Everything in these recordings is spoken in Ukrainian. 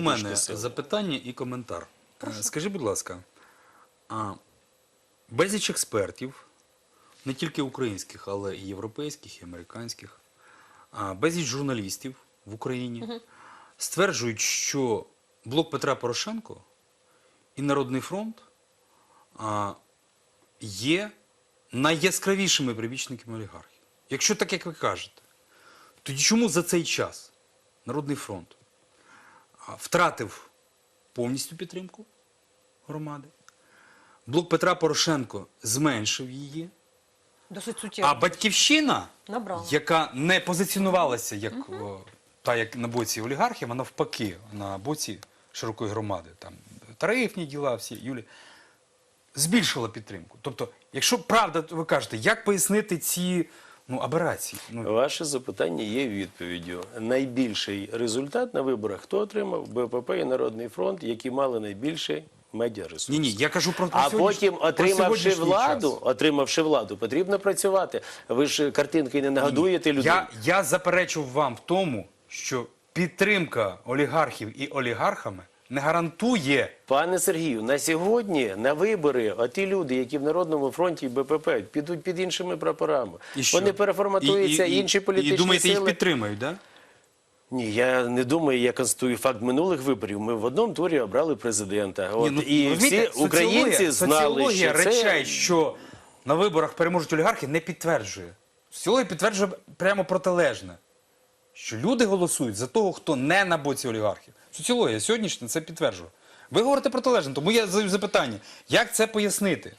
У мене сили. запитання і коментар. Е, Скажи, будь ласка, а безліч експертів, не тільки українських, але і європейських, і американських, а безліч журналістів в Україні стверджують, що блок Петра Порошенко і Народний фронт а, є найяскравішими прибічниками олігархів. Якщо так, як ви кажете, тоді чому за цей час Народний фронт втратив повністю підтримку громади. Блок Петра Порошенко зменшив її. Досить суттєво. А батьківщина, Набрала. яка не позиціонувалася як о, та, як на боці олігархів, а навпаки, на боці широкої громади, там тарифні діла, всі Юлі, збільшила підтримку. Тобто, якщо правда, ви кажете, як пояснити ці ну, аберації? Ну, Ваше запитання є відповіддю. Найбільший результат на виборах хто отримав? БПП і Народний фронт, які мали найбільший медіаресурс. ні, ні, я кажу про, про А потім, отримавши сьогоднішній владу, час. отримавши владу, потрібно працювати. Ви ж картинки не нагадуєте людей. Я, я заперечив вам в тому, що підтримка олігархів і олігархами не гарантує. Пане Сергію, на сьогодні на вибори оті люди, які в Народному фронті і БПП підуть під іншими прапорами. І що? Вони переформатуються, І- інші політичні І думаєте, сили. їх підтримають, так? Да? Ні, я не думаю, я констатую факт минулих виборів. Ми в одному турі обрали президента. От, Ні, ну, і розумієте, всі українці соціологія- знали, соціологія що речей, це... що на виборах переможуть олігархи, не підтверджує. Соціологія підтверджує прямо протилежне. Що люди голосують за того, хто не на боці олігархів. Соціологія сьогоднішня це підтверджує. Ви говорите протилежне, тому я задаю запитання, як це пояснити?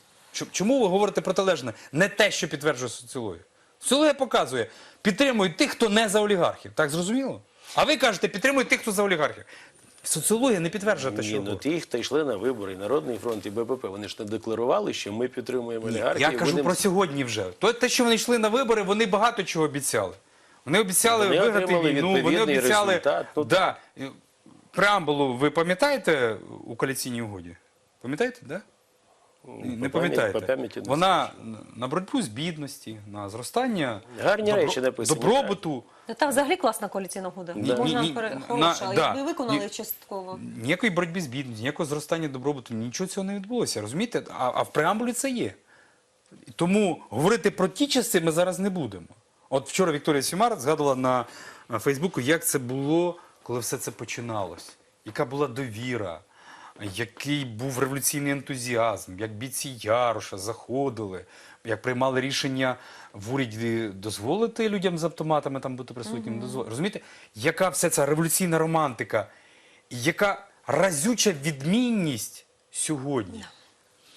Чому ви говорите протилежне? Не те, що підтверджує соціологія. Соціологія показує, підтримують тих, хто не за олігархів. Так зрозуміло? А ви кажете, підтримують тих, хто за олігархів. Соціологія не підтверджує те, що Ні, ну ті, хто йшли на вибори, і Народний фронт і БПП, вони ж не декларували, що ми підтримуємо олігархів. Я кажу про сьогодні вже. То те, що вони йшли на вибори, вони багато чого обіцяли. Вони обіцяли Вони виграти війну, вони обіцяли. результат. Ну, да. Преамбулу ви пам'ятаєте у коаліційній угоді? Пам'ятаєте, да? Ну, Не пам'ятаєте. Вона на боротьбу з бідності, на зростання Гарні речі написані, добробуту. Ну, Там взагалі класна коаліційна угода. Да. Можна Ні, ні, пере... на- да. Ви виконали Ні. частково. Ніякої боротьби з бідністю, ніякого зростання добробуту, нічого цього не відбулося. Розумієте? А, а в преамбулі це є. Тому говорити про ті часи ми зараз не будемо. От вчора Вікторія Сімар згадувала на на Фейсбуку, як це було, коли все це починалось. Яка була довіра, який був революційний ентузіазм, як бійці Яроша заходили, як приймали рішення в уряді дозволити людям з автоматами там бути присутніми. дозволити. Розумієте, яка вся ця революційна романтика, яка разюча відмінність сьогодні.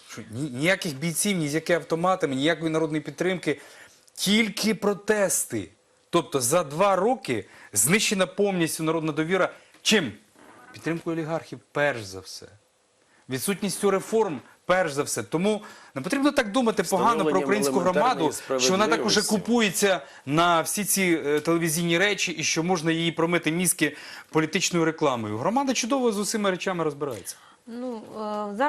Що ніяких бійців, ні з якими автоматами, ніякої народної підтримки, тільки протести. Тобто за два роки знищена повністю народна довіра. Чим? Підтримкою олігархів, перш за все. Відсутністю реформ, перш за все. Тому не потрібно так думати погано про українську громаду, що вона так уже купується на всі ці е, телевізійні речі і що можна її промити мізки політичною рекламою. Громада чудово з усіма речами розбирається. Ну, е, зараз